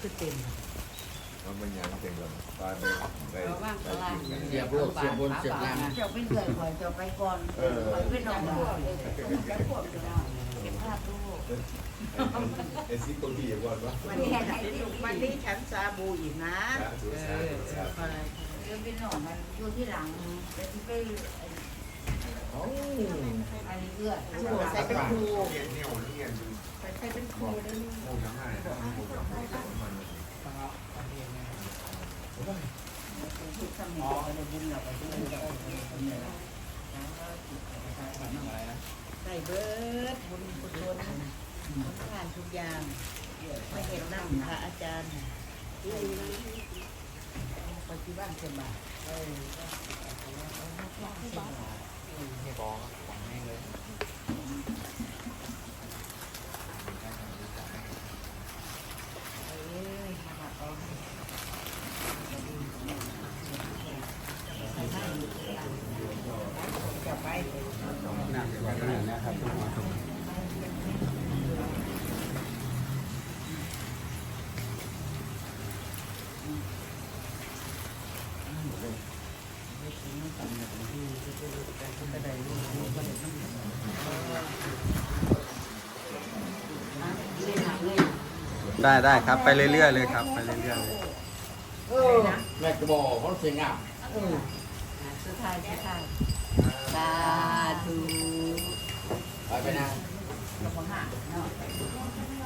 คือเต็มมันเป็นอย่างเต็มเลยตายไปได้เพราะว่าได้ข้างล่างกินกันเสียบโลกเสียบบนเสียบล่างเจ้าไปเอื่อยก่อนเจ้าไปก่อนไปเป็นน้องหลานจะพวกเจ้าเก็บภาพลูกไอ้ซิโกตี้ก่อนวะวันนี้ไหนที่วันนี้ฉันซาบูอีกนะดูเอซาอดูซาเรื่องเป็นน้องมันอยู่ที่หลังแต่ที่ไปโอ้อันนี้เอื้อโอ้ใส่เป็นครูเรียนเนี่ยเรียนดูใส่เป็นครูด้วยโอ้ยังไงนะโอ้ยังไงมัน ที่สมิงเราบุญเรา ไปที่เราใส่เบิร์ดบุญกุศลผ่านทุกอย่างไม่เห็นนั่งพระอาจารย์ปฏิบัติเสบาไม่บอกหวังแม่งเลยจะไปหนักกว่านี้นะครับทุก ได้ได้ครับ ไปเรื่อยๆเลยครับ ไปเรื่อยๆเลยเออแม่กระบอกเขาเสียงอะ สุดท้ายสุดท้าย ไปไปนะเราหาเนาะ